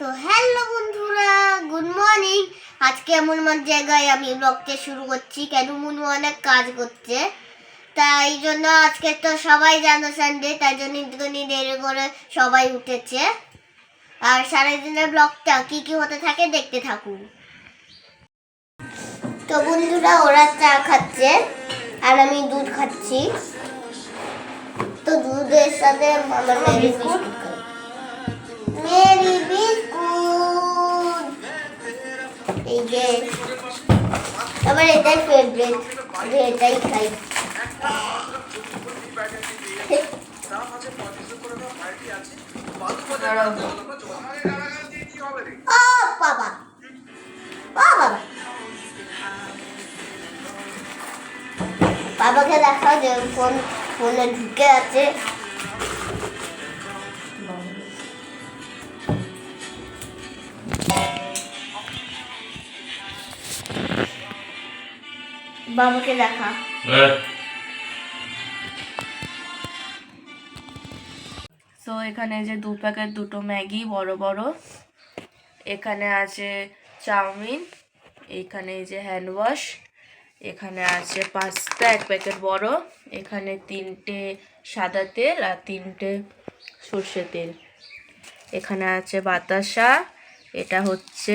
তো হ্যালো বন্ধুরা good morning আজকে এমন এমন জায়গায় আমি ব্লগটা শুরু করছি কেন মুনু অনেক কাজ করছে। তাই জন্য আজকে তো সবাই জানো সানডে তাই জন্য একটুখানি দেরি করে সবাই উঠেছে। আর সারাদিনের ব্লগটা কি কি হতে থাকে দেখতে থাকুন। তো বন্ধুরা ওরা চা খাচ্ছে আর আমি দুধ খাচ্ছি। তো দুধের সাথে আমার বিস্কুট এই আমার এটাই ফেভারিট আমি এটাই খাই। ও বাবা। ও বাবা। বাবাকে দেখা যে ফোন ফোনে ঢুকে আছে। বাবাকে দেখা। সো এখানে যে দু প্যাকেট দুটো ম্যাগি বড় বড়। এখানে আছে চাউমিন এখানে এই যে হ্যান্ড ওয়াশ এখানে আছে পাস্তা এক প্যাকেট বড়। এখানে তিনটে সাদা তেল আর তিনটে সর্ষে তেল। এখানে আছে বাতাসা এটা হচ্ছে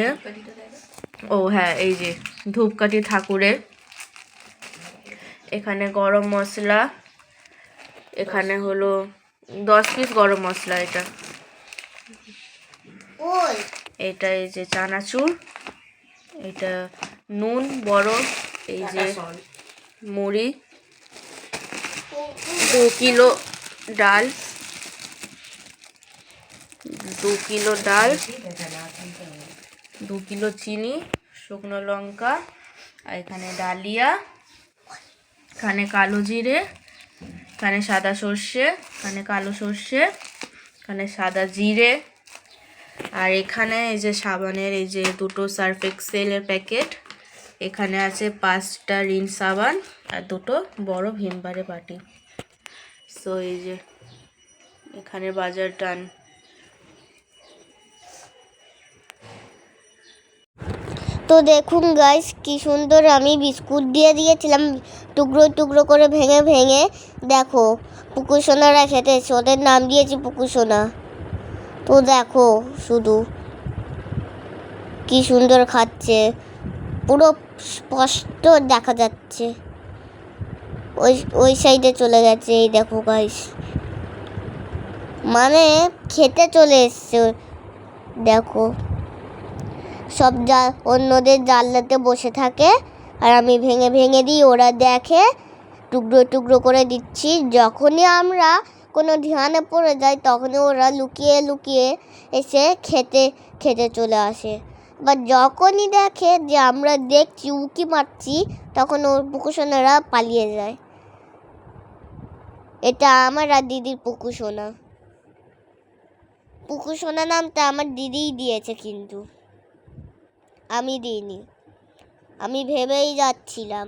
ও হ্যাঁ এই যে ধূপকাঠি ঠাকুরের। এখানে গরম মশলা এখানে হলো দশ পিস গরম মশলা এটা। এটা এই যে চানাচুর এটা নুন বড় এই যে মুড়ি দু কিলো ডাল দু কিলো ডাল দু কিলো চিনি শুকনো লঙ্কা আর এখানে ডালিয়া। এখানে কালো জিরে এখানে সাদা সর্ষে এখানে কালো সর্ষে এখানে সাদা জিরে। আর এখানে এই যে সাবানের এই যে দুটো সার্ফ এক্সেলের প্যাকেট, এখানে আছে পাঁচটা রিন সাবান আর দুটো বড় ভীমবারে বাটি। সো এই যে এখানে বাজার টান। তো দেখুন গাইস কি সুন্দর আমি বিস্কুট দিয়ে দিয়েছিলাম। টুকরো টুকরো করে ভেঙে ভেঙে, দেখো পুকুসোনারা খেতেছে ওদের নাম দিয়েছি পুকুসোনা তো দেখো, শুধু কি সুন্দর খাচ্ছে, পুরো স্পষ্ট দেখা যাচ্ছে। ওই ওই সাইডে চলে গেছে, এই দেখো গাইস মানে খেতে চলে এসছে, দেখো। সব যা অন্যদের জানলাতে বসে থাকে। আর আমি ভেঙে ভেঙে দিই, ওরা দেখে, টুকরো টুকরো করে দিচ্ছি। যখনই আমরা কোনো ধ্যানে পড়ে যাই, তখনই ওরা লুকিয়ে লুকিয়ে এসে খেতে খেতে চলে আসে। বা যখনই দেখে যে আমরা দেখছি, উকি মারছি, তখন ওর পুকুসোনারা পালিয়ে যায়। এটা আমার আর দিদির পুকুসোনা পুকুসোনা নামটা আমার দিদিই দিয়েছে কিন্তু। আমি দিইনি। আমি ভেবেই যাচ্ছিলাম।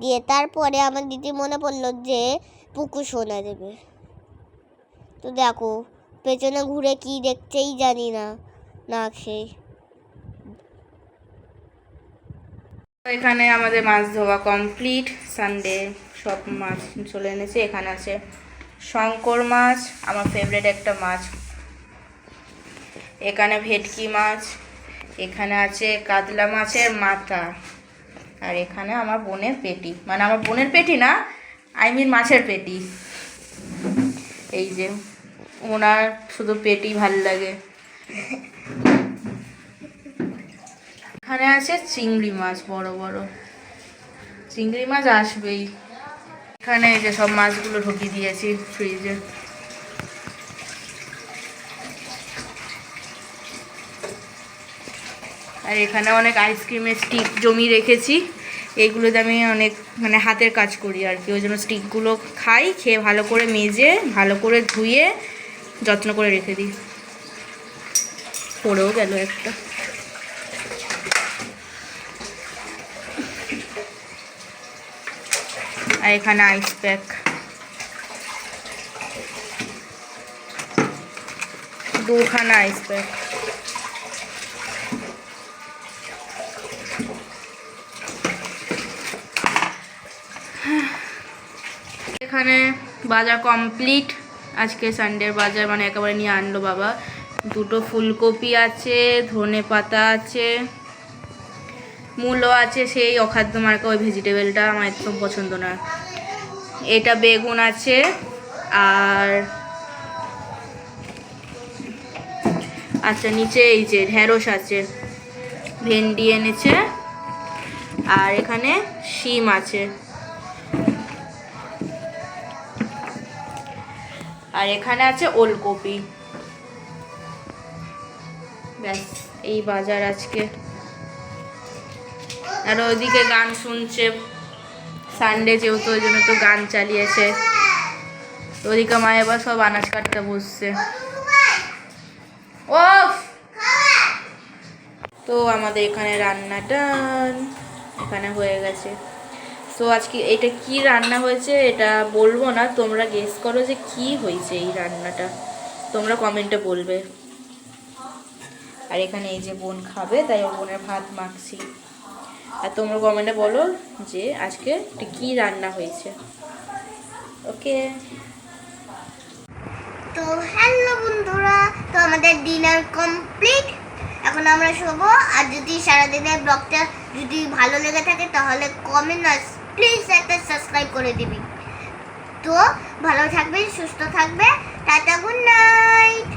দিয়ে তারপরে আমার দিদি মনে পড়ল যে পুকু সোনা দেবে। তো দেখো, পেছনে ঘুরে কি দেখছেই জানি না না সেই এখানে আমাদের মাছ ধোয়া কমপ্লিট। সানডে সব মাছ চলে এনেছে। এখানে আছে শঙ্কর মাছ, আমার ফেভারিট একটা মাছ। এখানে ভেটকি মাছ এখানে আছে কাতলা মাছের মাথা। আর এখানে আমার বোনের পেটি। মানে আমার বোনের পেটি না আই মিন মাছের পেটি। এই যে ওনার শুধু পেটি ভালো লাগে। এখানে আছে চিংড়ি মাছ, বড় বড়। চিংড়ি মাছ আসবেই। এখানে এই যে সব মাছগুলো ঢুকিয়ে দিয়েছি ফ্রিজে আর এখানে অনেক আইসক্রিমের স্টিক জমি রেখেছি। এইগুলোতে আমি অনেক মানে হাতের কাজ করি আর কি। ওই জন্য স্টিকগুলো খাই, খেয়ে ভালো করে মেজে, ভালো করে ধুয়ে, যত্ন করে রেখে দিই। পড়েও গেল একটা। আর এখানে আইস প্যাক দুখানা আইস প্যাক এখানে বাজার কমপ্লিট। আজকে সানডের বাজার মানে একেবারে নিয়ে আনলো বাবা। দুটো ফুলকপি আছে, ধনে পাতা আছে মূলো আছে, সেই অখাদ্য মার্কা ওই ভেজিটেবলটা আমার একদম পছন্দ না। এটা বেগুন আছে, আর আচ্ছা নিচে এই যে ঢেঁড়স আছে, ভেন্ডি এনেছে, আর এখানে শিম আছে। আর এখানে আছে ওলকপি। ব্যাস, এই বাজার আজকে। আর ওইদিকে গান শুনছে। সানডে যেহেতু, ওই জন্য তো গান চালিয়েছে। ওদিকে মা এবার সব আনাজ কাটতে বসছে। ও তো আমাদের এখানে রান্নাটা এখানে হয়ে গেছে। তো আজকে এটা কি রান্না হয়েছে এটা বলব না। তোমরা গেস করো যে কি হয়েছে এই রান্নাটা। তোমরা কমেন্টে বলবে। আর এখানে এই যে বোন খাবে, তাই ও বোনের ভাত মাখছি। আর তোমরা কমেন্টে বলো যে আজকে এটা কি রান্না হয়েছে। ওকে তো হ্যালো বন্ধুরা, তো আমাদের ডিনার কমপ্লিট এখন আমরা শোবো। আর যদি সারাদিনের ব্লগটা যদি ভালো লেগে থাকে, তাহলে কমেন্ট আর প্লিজ একটা সাবস্ক্রাইব করে দিবি। তো ভালো থাকবে সুস্থ থাকবে টাটা গুড নাইট